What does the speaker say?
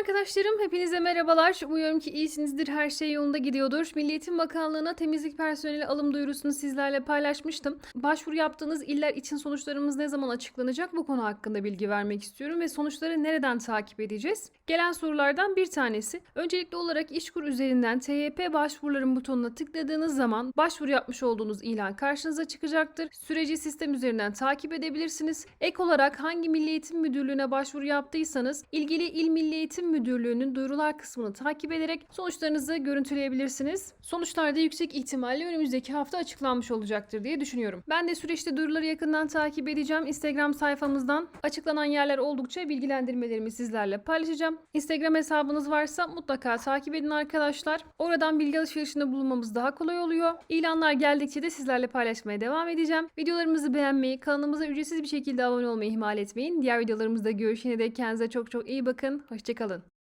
arkadaşlarım, hepinize merhabalar. Umuyorum ki iyisinizdir, her şey yolunda gidiyordur. Milli Eğitim Bakanlığı'na temizlik personeli alım duyurusunu sizlerle paylaşmıştım. Başvuru yaptığınız iller için sonuçlarımız ne zaman açıklanacak bu konu hakkında bilgi vermek istiyorum ve sonuçları nereden takip edeceğiz? Gelen sorulardan bir tanesi. Öncelikli olarak İşkur üzerinden TYP başvuruların butonuna tıkladığınız zaman başvuru yapmış olduğunuz ilan karşınıza çıkacaktır. Süreci sistem üzerinden takip edebilirsiniz. Ek olarak hangi Milli Eğitim Müdürlüğü'ne başvuru yaptıysanız ilgili İl Milli Eğitim Müdürlüğü'nün duyurular kısmını takip ederek sonuçlarınızı görüntüleyebilirsiniz. Sonuçlar da yüksek ihtimalle önümüzdeki hafta açıklanmış olacaktır diye düşünüyorum. Ben de süreçte duyuruları yakından takip edeceğim. Instagram sayfamızdan açıklanan yerler oldukça bilgilendirmelerimi sizlerle paylaşacağım. Instagram hesabınız varsa mutlaka takip edin arkadaşlar. Oradan bilgi alışverişinde bulunmamız daha kolay oluyor. İlanlar geldikçe de sizlerle paylaşmaya devam edeceğim. Videolarımızı beğenmeyi, kanalımıza ücretsiz bir şekilde abone olmayı ihmal etmeyin. Diğer videolarımızda görüşene dek kendinize çok çok iyi bakın. Hoşçakalın.